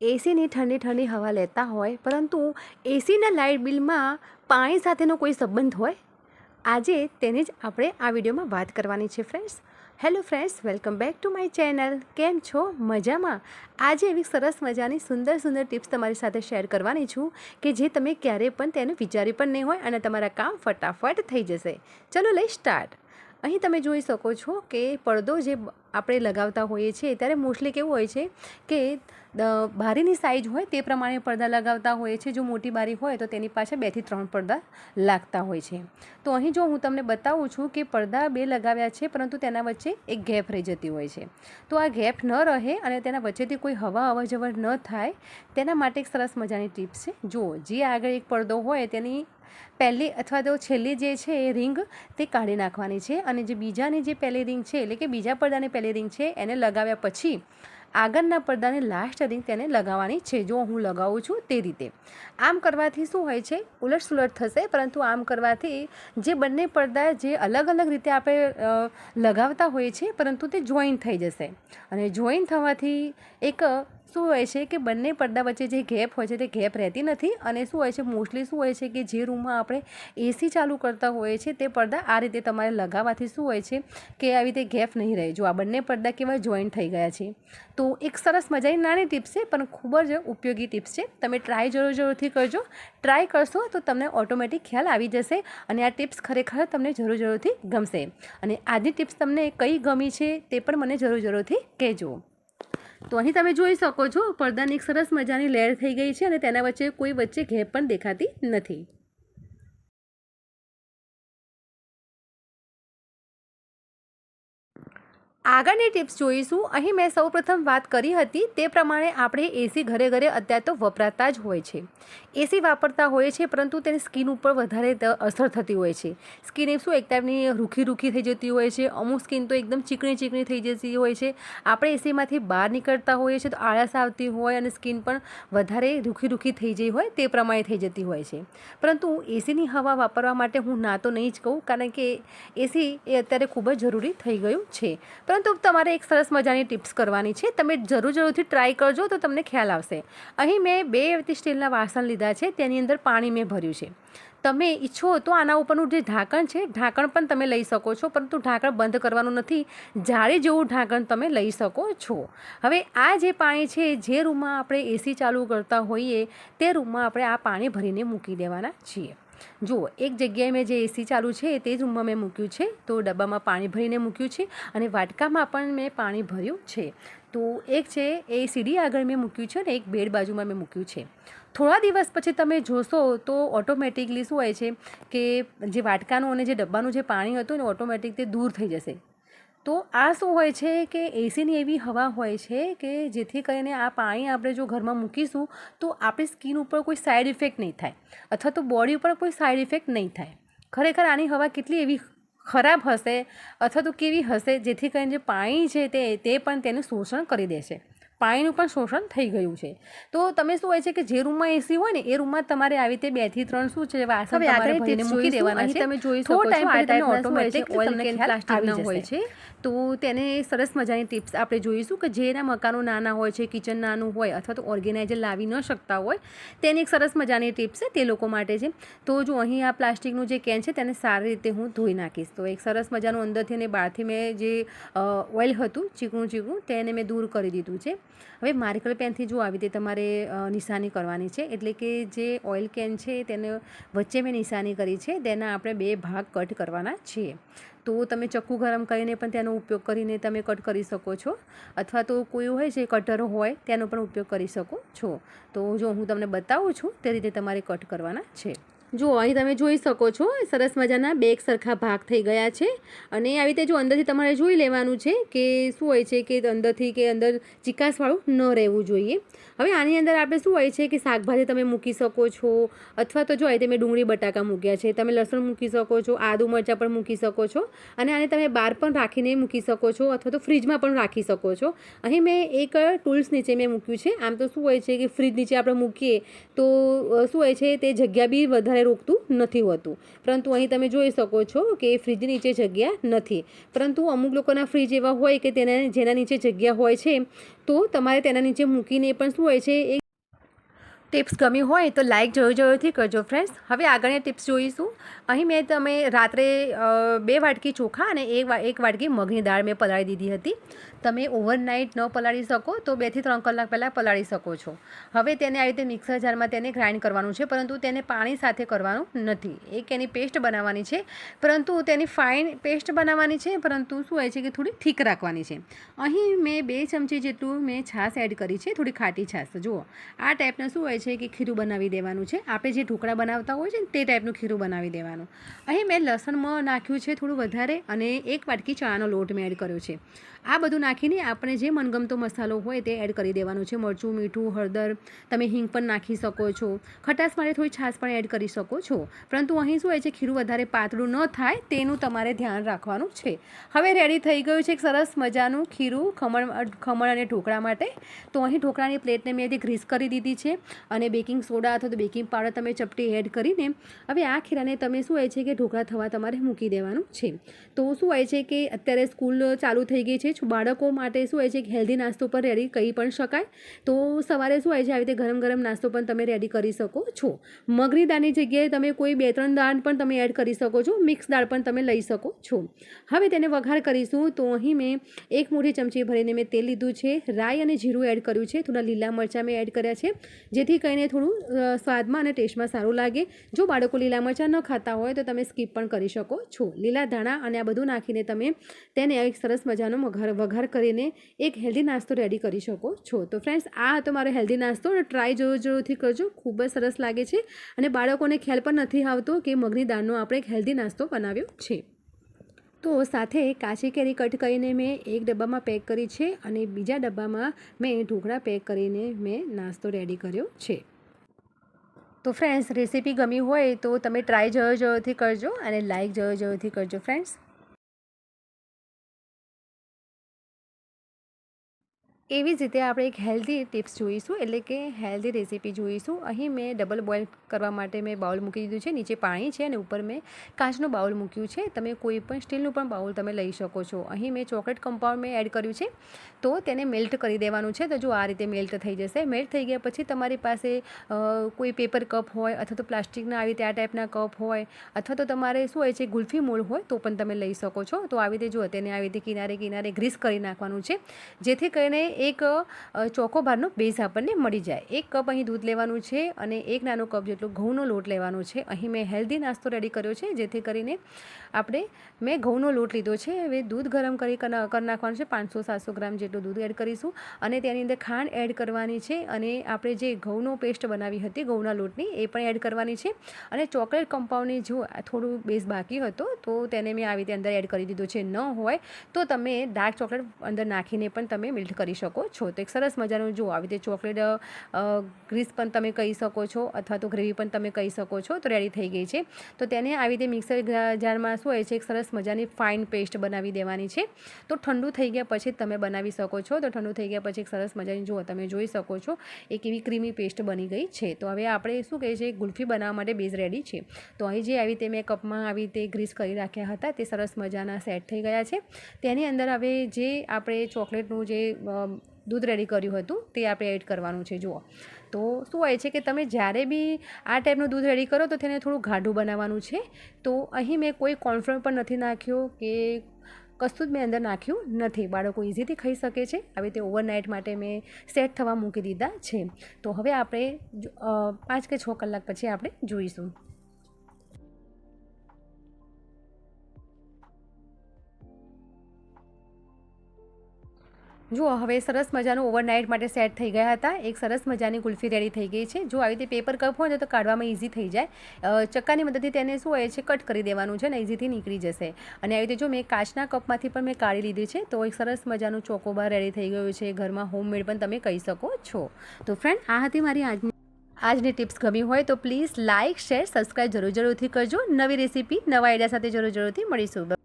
એસીની ઠંડી ઠંડી હવા લેતા હોય, પરંતુ એસીના લાઇટ બિલમાં પાણી સાથેનો કોઈ સંબંધ હોય? આજે તેની જ આપણે આ વિડીયોમાં વાત કરવાની છે friends hello friends welcome back to my channel કેમ છો? મજામાં? આજે એવી સરસ મજાની સુંદર સુંદર ટિપ્સ તમારી સાથે શેર કરવાની છું કે જે તમે ક્યારેય પણ તેને વિચારી પણ નહીં હોય અને તમારા કામ ફટાફટ થઈ જશે. ચલો લઈ સ્ટાર્ટ અહીં તમે જોઈ શકો છો કે પડદો જે આપણે લગાવતા હોઈએ છીએ, ત્યારે મોસ્ટલી કેવું હોય છે કે બારીની સાઇઝ હોય તે પ્રમાણે પડદા લગાવતા હોઈએ છીએ. જો મોટી બારી હોય તો તેની પાછળ બેથી ત્રણ પડદા લાગતા હોય છે. તો અહીં જો હું તમને બતાવું છું કે પડદા બે લગાવ્યા છે, પરંતુ તેના વચ્ચે એક ગેપ રહી જતી હોય છે. તો આ ગેપ ન રહે અને તેના વચ્ચેથી કોઈ હવા અવર ન થાય, તેના માટે એક સરસ મજાની ટીપ્સ છે. જુઓ, જે આગળ એક પડદો હોય તેની પહેલી અથવા તો છેલ્લી જે છે એ રિંગ તે કાઢી નાખવાની છે અને જે બીજાની જે પહેલી રિંગ છે, એટલે કે બીજા પડદાની પહેલી રિંગ છે, એને લગાવ્યા પછી આગળના પડદાની લાસ્ટ રિંગ તેને લગાવવાની છે. જો હું લગાવું છું તે રીતે. આમ કરવાથી શું હોય છે? ઉલટ સુલટ થશે, પરંતુ આમ કરવાથી જે બંને પડદા જે અલગ અલગ રીતે આપણે લગાવતા હોઈએ છીએ પરંતુ તે જોઈન્ટ થઈ જશે. અને જોઈન્ટ થવાથી એક શું હોય છે કે બંને પડદા વચ્ચે જે ગેપ હોય છે તે ગેપ રહેતી નથી અને શું હોય છે મોસ્ટલી શું હોય છે કે જે રૂમમાં આપણે એસી ચાલુ કરતા હોઈએ છીએ તે પડદા આ રીતે તમારે લગાવવાથી શું હોય છે કે આવી રીતે ગેપ નહીં રહે. જો આ બંને પડદા કેવા જોઈન્ટ થઈ ગયા છે. તો એક સરસ મજાની નાની ટિપ્સ છે, પણ ખૂબ જ ઉપયોગી ટિપ્સ છે. તમે ટ્રાય જરૂર જરૂરથી કરજો. ટ્રાય કરશો તો તમને ઓટોમેટિક ખ્યાલ આવી જશે અને આ ટિપ્સ ખરેખર તમને જરૂર જરૂરથી ગમશે. અને આજની ટિપ્સ તમને કઈ ગમી છે તે પણ મને જરૂર જરૂરથી કહેજો. તો અહીં તમે જોઈ શકો છો, પડદાની એક સરસ મજાની લહેર થઈ ગઈ છે અને તેના વચ્ચે કોઈ વચ્ચે ઘેપ પણ દેખાતી નથી. આગળની ટિપ્સ જોઈશું. અહીં મેં સૌપ્રથમ વાત કરી હતી, તે પ્રમાણે આપણે એસી ઘરે ઘરે અત્યારે તો વપરાતા જ હોય છે. એસી વાપરતા હોય છે, પરંતુ તેની સ્કિન ઉપર વધારે અસર થતી હોય છે. સ્કિન શું, એક ટાઈપની રૂખી રૂખી થઈ જતી હોય છે, અમુક સ્કિન તો એકદમ ચીકણી ચીકણી થઈ જતી હોય છે. આપણે એસીમાંથી બહાર નીકળતા હોઈએ છીએ તો આળસ આવતી હોય અને સ્કિન પણ વધારે રૂખી રૂખી થઈ જઈ હોય, તે પ્રમાણે થઈ જતી હોય છે. પરંતુ એસીની હવા વાપરવા માટે હું ના તો નહીં જ કહું, કારણ કે એસી એ અત્યારે ખૂબ જ જરૂરી થઈ ગયું છે. પરંતુ તમારે એક સરસ મજાની ટિપ્સ કરવાની છે. તમે જરૂર જરૂરથી ટ્રાય કરજો તો તમને ખ્યાલ આવશે. અહીં મેં બે સ્ટીલના વાસણ લીધા છે, તેની અંદર પાણી મેં ભર્યું છે. તમે ઈચ્છો તો આના ઉપરનું જે ઢાંકણ છે, ઢાંકણ પણ તમે લઈ શકો છો, પરંતુ ઢાંકણ બંધ કરવાનું નથી. જાળી જેવું ઢાંકણ તમે લઈ શકો છો. હવે આ જે પાણી છે, જે રૂમમાં આપણે એસી ચાલુ કરતા હોઈએ, તે રૂમમાં આપણે આ પાણી ભરીને મૂકી દેવાના છીએ. જુઓ, એક જગ્યાએ મેં જે એસી ચાલુ છે તે જ રૂમમાં મેં મૂક્યું છે. તો ડબ્બામાં પાણી ભરીને મૂક્યું છે અને વાટકામાં પણ મેં પાણી ભર્યું છે. તો એક છે એ સીડી આગળ મેં મૂક્યું છે અને એક બેડ બાજુમાં મેં મૂક્યું છે. થોડા દિવસ પછી તમે જોશો તો ઓટોમેટિકલી શું હોય છે કે જે વાટકાનું અને જે ડબ્બાનું જે પાણી હતું ને ઓટોમેટિક તે દૂર થઈ જશે. તો આ શું હોય છે કે એસીની એવી હવા હોય છે કે જેથી કરીને આ પાણી આપણે જો ઘરમાં મૂકીશું, તો આપણી સ્કિન ઉપર કોઈ સાઈડ ઇફેક્ટ નહીં થાય અથવા તો બોડી ઉપર કોઈ સાઈડ ઇફેક્ટ નહીં થાય. ખરેખર આની હવા કેટલી એવી ખરાબ હશે અથવા તો કેવી હશે જેથી કરીને જે પાણી છે તે તે પણ તેનું શોષણ કરી દેશે. પાણીનું પણ શોષણ થઈ ગયું છે. તો તમે શું હોય છે કે જે રૂમમાં એસી હોય ને એ રૂમમાં તમારે આવી રીતે બેથી ત્રણ શું છે વાસણ તમારે ભરીને મૂકી દેવાના છે. તમે જોઈ શકો છો ટાઈમ આ પછી તમને type ના શું હોય છે, ઓટોમેટિક oil તમને can ખ્યાલ plastic આવી ના હોય જશે તો તેને સરસ મજાની ટિપ્સ આપણે જોઈશું કે જેના મકાનો નાના હોય છે કિચન નાનું હોય અથવા તો ઓર્ગેનાઇઝર લાવી ન શકતા હોય તેની એક સરસ મજાની ટિપ્સ છે તે લોકો માટે છે. તો જો અહીં આ પ્લાસ્ટિકનું જે કેન છે તેને સારી રીતે હું ધોઈ નાખીશ. તો એક સરસ મજાનું અંદરથી અને બહારથી મેં જે ઓઇલ હતું ચીકણું ચીકણું તેને મેં દૂર કરી દીધું છે. હવે માર્કર પેનથી જો આવી રીતે તમારે નિશાની કરવાની છે, એટલે કે જે ઓઇલ કેન છે તેને વચ્ચે મેં નિશાની કરી છે, તેના આપણે બે ભાગ કટ કરવાના છીએ. તો તમે ચક્કુ ગરમ કરીને પણ તેનો ઉપયોગ કરીને તમે કટ કરી શકો છો, અથવા તો કોઈ હોય છે, કટર હોય, તેનો પણ ઉપયોગ કરી શકો છો. તો જો હું તમને બતાવું છું, તે રીતે તમારે કટ કરવાના છે. જો અહીં તમે જોઈ શકો છો, સરસ મજાના બે એક સરખા ભાગ થઈ ગયા છે. અને આવી રીતે જો અંદરથી તમારે જોઈ લેવાનું છે કે શું હોય છે કે અંદરથી કે અંદર ચિકાસવાળું ન રહેવું જોઈએ. હવે આની અંદર આપણે શું હોય છે કે શાકભાજી તમે મૂકી શકો છો, અથવા તો જો અહીં તમે ડુંગળી, બટાકા મૂક્યા છે, તમે લસણ મૂકી શકો છો, આદુ મરચાં પણ મૂકી શકો છો. અને આને તમે બહાર પણ રાખીને મૂકી શકો છો, અથવા તો ફ્રીજમાં પણ રાખી શકો છો. અહીં મેં એક ટૂલ્સ નીચે મેં મૂક્યું છે. આમ તો શું હોય છે કે ફ્રીજ નીચે આપણે મૂકીએ તો શું હોય છે તે જગ્યા બી વધારે વધારે રોકતું નથી હોતું. પરંતુ અહીં તમે જોઈ શકો છો કે ફ્રીજ નીચે જગ્યા નથી. પરંતુ અમુક લોકોના ફ્રીજ એવા હોય કે તેના, જેના નીચે જગ્યા હોય છે, તો તમારે તેના નીચે મૂકીને પણ શું હોય છે, એ ટિપ્સ ગમી હોય તો લાઇક જોયો જોયોથી કરજો ફ્રેન્ડ્સ હવે આગળની ટિપ્સ જોઈશું. અહીં મેં તમે રાત્રે બે વાટકી ચોખા અને એક વાટકી મગની દાળ મેં પલાળી દીધી હતી. તમે ઓવરનાઇટ ન પલાળી શકો તો બેથી ત્રણ કલાક પહેલાં પલાળી શકો છો. હવે તેને આવી રીતે મિક્સર જારમાં તેને ગ્રાઇન્ડ કરવાનું છે, પરંતુ તેને પાણી સાથે કરવાનું નથી. એક એની પેસ્ટ બનાવવાની છે, પરંતુ તેની ફાઇન પેસ્ટ બનાવવાની છે, પરંતુ શું હોય છે કે થોડી થીક રાખવાની છે. અહીં મેં બે ચમચી જેટલું મેં છાશ એડ કરી છે, થોડી ખાટી છાશ. જુઓ, આ ટાઈપના શું હોય છે કે ખીરું બનાવી દેવાનું છે. આપણે જે ઢોકળા બનાવતા હોય છે ને તે ટાઈપનું ખીરું બનાવી દેવાનું. અહીં મેં લસણમાં નાખ્યું છે થોડું વધારે અને એક વાટકી ચણાનો લોટ મેં એડ કર્યો છે. આ બધું નાખીને આપણે જે મનગમતો મસાલો હોય તે એડ કરી દેવાનું છે. મરચું, મીઠું, હળદર, તમે હિંગ પણ નાખી શકો છો. ખટાશ માટે થોડી છાશ પણ એડ કરી શકો છો. પરંતુ અહીં શું હોય છે, ખીરું વધારે પાતળું ન થાય તેનું તમારે ધ્યાન રાખવાનું છે. હવે રેડી થઈ ગયું છે એક સરસ મજાનું ખીરું ખમણ ખમણ અને ઢોકળા માટે. તો અહીં ઢોકળાની પ્લેટને મેં જે ગ્રીસ કરી દીધી છે અને બેકિંગ સોડા અથવા તો બેકિંગ પાવડર તમે ચપટી એડ કરીને હવે આ ખીરાને તમે શું હોય છે કે ઢોકળા થવા તમારે મૂકી દેવાનું છે. તો શું હોય છે કે અત્યારે સ્કૂલ ચાલુ થઈ ગઈ છે છો. બાળકો માટે શું હોય છે કે હેલ્ધી નાસ્તો પર રેડી કરી પણ શકાય. તો સવારે શું હોય છે, આવી રીતે ગરમ ગરમ નાસ્તો પણ તમે રેડી કરી શકો છો. મગની દાળની જગ્યાએ તમે કોઈ બે ત્રણ દાળ પણ તમે એડ કરી શકો છો. મિક્સ દાળ પણ તમે લઈ શકો છો. હવે તેને વઘાર કરીશું. તો અહીં મેં એક મોટી ચમચી ભરીને મેં તેલ લીધું છે. રાઈ અને જીરું એડ કર્યું છે. થોડા લીલા મરચાં મેં એડ કર્યા છે. જેથી કરીને થોડું સ્વાદમાં અને ટેસ્ટમાં સારું લાગે. જો બાળકો લીલા મરચાં ન ખાતા હોય તો તમે સ્કીપ પણ કરી શકો છો. લીલા ધાણા અને આ બધું નાખીને તમે તેને એક સરસ મજાનો વઘાર વઘાર કરીને એક હેલ્ધી નાસ્તો રેડી કરી શકો છો. તો ફ્રેન્ડ્સ આ હતો મારો હેલ્ધી નાસ્તો. અને ટ્રાય જરૂર જરૂરથી કરજો. ખૂબ જ સરસ લાગે છે. અને બાળકોને ખ્યાલ પણ નથી આવતો કે મગની દાળનો આપણે એક હેલ્ધી નાસ્તો બનાવ્યો છે. તો સાથે કાચી કેરી કટ કરીને મેં એક ડબ્બામાં પેક કરી છે અને બીજા ડબ્બામાં મેં ઢોકળા પેક કરીને મેં નાસ્તો રેડી કર્યો છે. તો ફ્રેન્ડ્સ રેસીપી ગમી હોય તો તમે ટ્રાય જરૂર જરૂરથી કરજો અને લાઇક જરૂર જરૂરથી કરજો ફ્રેન્ડ્સ એવી જ રીતે આપણે એક હેલ્ધી ટિપ્સ જોઈશું, એટલે કે હેલ્ધી રેસીપી જોઈશું. અહીં મેં ડબલ બોઇલ કરવા માટે મેં બાઉલ મૂકી દીધું છે, નીચે પાણી છે અને ઉપર મેં કાચનું બાઉલ મૂક્યું છે. તમે કોઈ પણ સ્ટીલનું પણ બાઉલ તમે લઈ શકો છો. અહીં મેં ચોકલેટ કમ્પાઉન્ડ મેં એડ કર્યું છે, તો તેને મેલ્ટ કરી દેવાનું છે. તો જો આ રીતે મેલ્ટ થઈ જશે મેલ્ટ થઈ ગયા પછી તમારી પાસે કોઈ પેપર કપ હોય અથવા તો પ્લાસ્ટિકના આવી રીતે આ ટાઈપના કપ હોય અથવા તો તમારે શું હોય છે, ગુલ્ફી મૂળ હોય, તો પણ તમે લઈ શકો છો. તો આવી રીતે જો તેને આવી રીતે કિનારે કિનારે ગ્રીસ કરી નાખવાનું છે, જેથી કરીને એક ચોખ્ખો ચોકોબારનો બેઝ આપણને મળી જાય. એક કપ અહીં દૂધ લેવાનું છે અને એક નાનો કપ જેટલો ઘઉંનો લોટ લેવાનો છે. અહીં મેં હેલ્ધી નાસ્તો રેડી કર્યો છે, જેથી કરીને આપણે, મેં ઘઉંનો લોટ લીધો છે. હવે દૂધ ગરમ કરી કરી નાખવાનું છે. પાંચસો, સાતસો ગ્રામ જેટલું દૂધ એડ કરીશું અને તેની અંદર ખાંડ એડ કરવાની છે અને આપણે જે ઘઉંનો પેસ્ટ બનાવી હતી, ઘઉંના લોટની, એ પણ એડ કરવાની છે. અને ચોકલેટ કમ્પાઉન્ડની જો થોડું બેઝ બાકી હતો, તો તેને મેં આવી રીતે અંદર એડ કરી દીધો છે. ન હોય તો તમે ડાર્ક ચોકલેટ અંદર નાખીને પણ તમે મિલ્ટ કરી શકો છો. તો એક સરસ મજાનું જો આવી રીતે ચોકલેટ ગ્રીસ પણ તમે કહી શકો છો અથવા તો ગ્રેવી પણ તમે કહી શકો છો. તો રેડી થઈ ગઈ છે. તો તેને આવી રીતે મિક્સર જારમાં શું હોય છે. એક સરસ મજાની ફાઇન પેસ્ટ બનાવી દેવાની છે. તો ઠંડુ થઈ ગયા પછી તમે બનાવી શકો છો. તો ઠંડુ થઈ ગયા પછી એક સરસ મજાની જુઓ, તમે જોઈ શકો છો. એક એવી ક્રીમી પેસ્ટ બની ગઈ છે. તો હવે આપણે શું કહે છે? ગુલ્ફી બનાવવા માટે બેઝ રેડી છે. તો અહીં જે આવી રીતે મેં કપમાં આવી રીતે ગ્રીસ કરી રાખ્યા હતા તે સરસ મજાના સેટ થઈ ગયા છે. તેની અંદર હવે જે આપણે ચોકલેટનું જે દૂધ રેડી કર્યું હતું, તે આપણે એડ કરવાનું છે, જુઓ. તો શું હોય છે કે તમે જ્યારે બી આ ટાઈપનું દૂધ રેડી કરો, તો તેને થોડું ગાઢું બનાવવાનું છે. તો અહીં મેં કોઈ કોર્નફ્લોર પણ નથી નાખ્યો કે, કશું જ મેં અંદર નાખ્યું નથી. બાળકો ઇઝીથી ખાઈ શકે છે. આવી રીતે ઓવરનાઇટ માટે મેં સેટ થવા મૂકી દીધા છે. તો હવે આપણે પાંચ કે છ કલાક પછી આપણે જોઈશું. જુઓ હવે સરસ મજાનું ઓવરનાઇટ માટે સેટ થઈ ગયા હતા. એક સરસ મજાની કુલ્ફી રેડી થઈ ગઈ છે. જો આવી રીતે પેપર કપ હોય તો કાઢવામાં ઇઝી થઈ જાય. ચક્કાની મદદથી તેને શું હોય છે કટ કરી દેવાનું છે ને ઇઝીથી નીકળી જશે. અને આવી રીતે જો મેં કાચના કપમાંથી પણ મેં કાઢી લીધી છે, તો એક સરસ મજાનું ચોકોબાર રેડી થઈ ગયું છે. ઘરમાં હોમમેડ પણ તમે કહી શકો છો. તો ફ્રેન્ડ આ હતી મારી આજની આજની ટિપ્સ ગમી હોય તો પ્લીઝ લાઇક શેર સબસ્ક્રાઈબ જરૂર જરૂરથી કરજો. નવી રેસીપી નવા આઈડિયા સાથે જરૂર જરૂરથી મળીશું.